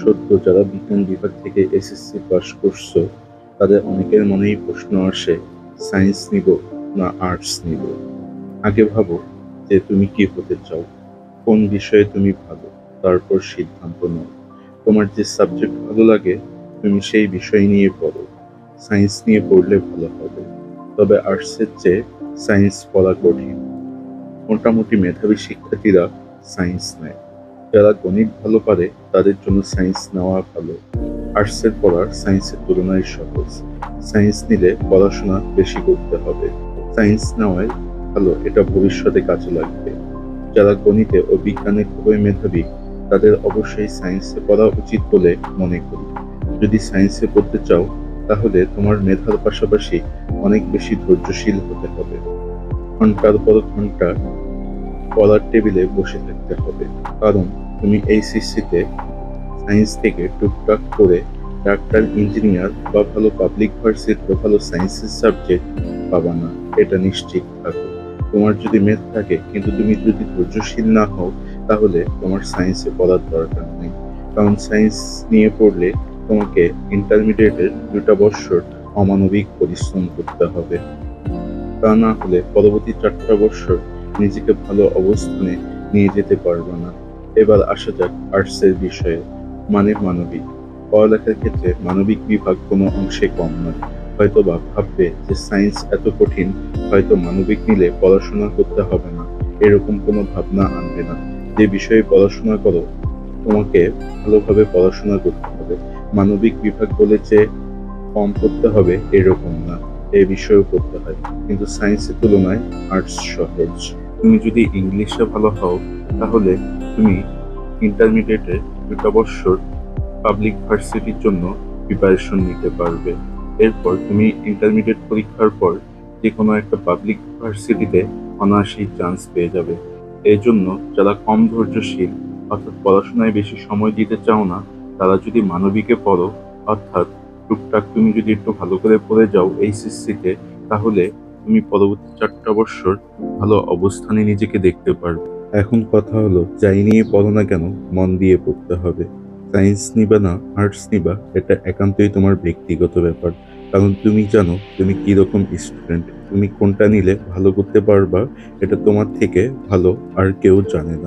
সত্য, যারা বিজ্ঞান বিভাগ থেকে এসএসসি পাস করছ, তাদের অনেকের মনেই প্রশ্ন আসে সায়েন্স নিব না আর্টস নিব? আগে ভাবো যে তুমি কি হতে চাও, কোন বিষয়ে তুমি ভালো তারপর সিদ্ধান্ত নাও। তোমার যে সাবজেক্ট ভালো লাগে, তুমি সেই বিষয় নিয়ে পড়ো। সায়েন্স নিয়ে পড়লে ভালো হবে, তবে আর্টসের চেয়ে সায়েন্স পড়া কঠিন। মোটামুটি মেধাবী শিক্ষার্থীরা সায়েন্স নেয়। যারা গণিত ভালো পারে, তাদের জন্য সায়েন্স নেওয়া ভালো। আর্টসের পড়ার সায়েন্সের তুলনায় সহজ। সায়েন্স নিলে পড়াশোনা বেশি করতে হবে। সায়েন্স নেওয়ায় ভালো, এটা ভবিষ্যতে কাজে লাগবে। যারা গণিতে ও বিজ্ঞানে খুবই মেধাবী, তাদের অবশ্যই সায়েন্সে পড়া উচিত বলে মনে করি। যদি সায়েন্সে পড়তে চাও, তাহলে তোমার মেধার পাশাপাশি অনেক বেশি ধৈর্যশীল হতে হবে। ঘণ্টার পর ঘণ্টা পড়ার টেবিলে বসে থাকতে হবে। কারণ তুমি এই সিসিতে সায়েন্স থেকে টুকটাক করে ডাক্তার, ইঞ্জিনিয়ার বা ভালো পাবলিক ভার্সিটি বা ভালো সায়েন্সের সাবজেক্ট পাবা না। এটা নিশ্চিত থাকো। তোমার যদি মেধ থাকে, কিন্তু তুমি যদি ধৈর্যশীল না হও, তাহলে তোমার সায়েন্সে পড়ার দরকার নেই। কারণ সায়েন্স নিয়ে পড়লে তোমাকে ইন্টারমিডিয়েটের দুটা বছর অমানবিক পরিশ্রম করতে হবে। তা না হলে পরবর্তী চারটা বছর নিজেকে ভালো অবস্থানে নিয়ে যেতে পারবে না। এবার আসা যাক আর্টসের বিষয়ে। মানে মানবিক। পড়ালেখার ক্ষেত্রে মানবিক বিভাগ কোনো অংশে কম নয়। হয়তো বা ভাববে যে সায়েন্স এত কঠিন, হয়তো মানবিক নিলে পড়াশোনা করতে হবে না। এরকম কোনো ভাবনা আনবে না। যে বিষয়ে পড়াশোনা করো, তোমাকে ভালোভাবে পড়াশোনা করতে হবে। মানবিক বিভাগ বলে যে কম করতে হবে এরকম না। এ বিষয়েও করতে হয়। কিন্তু সায়েন্সের তুলনায় আর্টস সহজ। তুমি যদি ইংলিশে ভালো হও, তাহলে তুমি ইন্টারমিডিয়েটে দুটা বছর পাবলিক ভার্সিটির জন্য প্রিপারেশন নিতে পারবে। এরপর তুমি ইন্টারমিডিয়েট পরীক্ষার পর যে কোনো একটা পাবলিক ভার্সিটিতে অনায়াসেই চান্স পেয়ে যাবে। এই জন্য যারা কম ধৈর্যশীল, অর্থাৎ পড়াশোনায় বেশি সময় দিতে চাও না, তারা যদি মানবিকে পড়ো, অর্থাৎ টুকটাক তুমি যদি একটু ভালো করে পড়ে যাও এইচএসসিতে তাহলে তুমি পরবর্তী চারটা বৎসর ভালো অবস্থানে নিজেকে দেখতে পারবে। এখন কথা হলো, যাই নিয়ে পড়ো না কেন, মন দিয়ে পড়তে হবে। সায়েন্স নিবা না, আর্টস নিবা, এটা একান্তই তোমার ব্যক্তিগত ব্যাপার। কারণ তুমি জানো, তুমি কীরকম স্টুডেন্ট, তুমি কোনটা নিলে ভালো করতে পারবা, এটা তোমার থেকে ভালো, আর কেউ জানে না।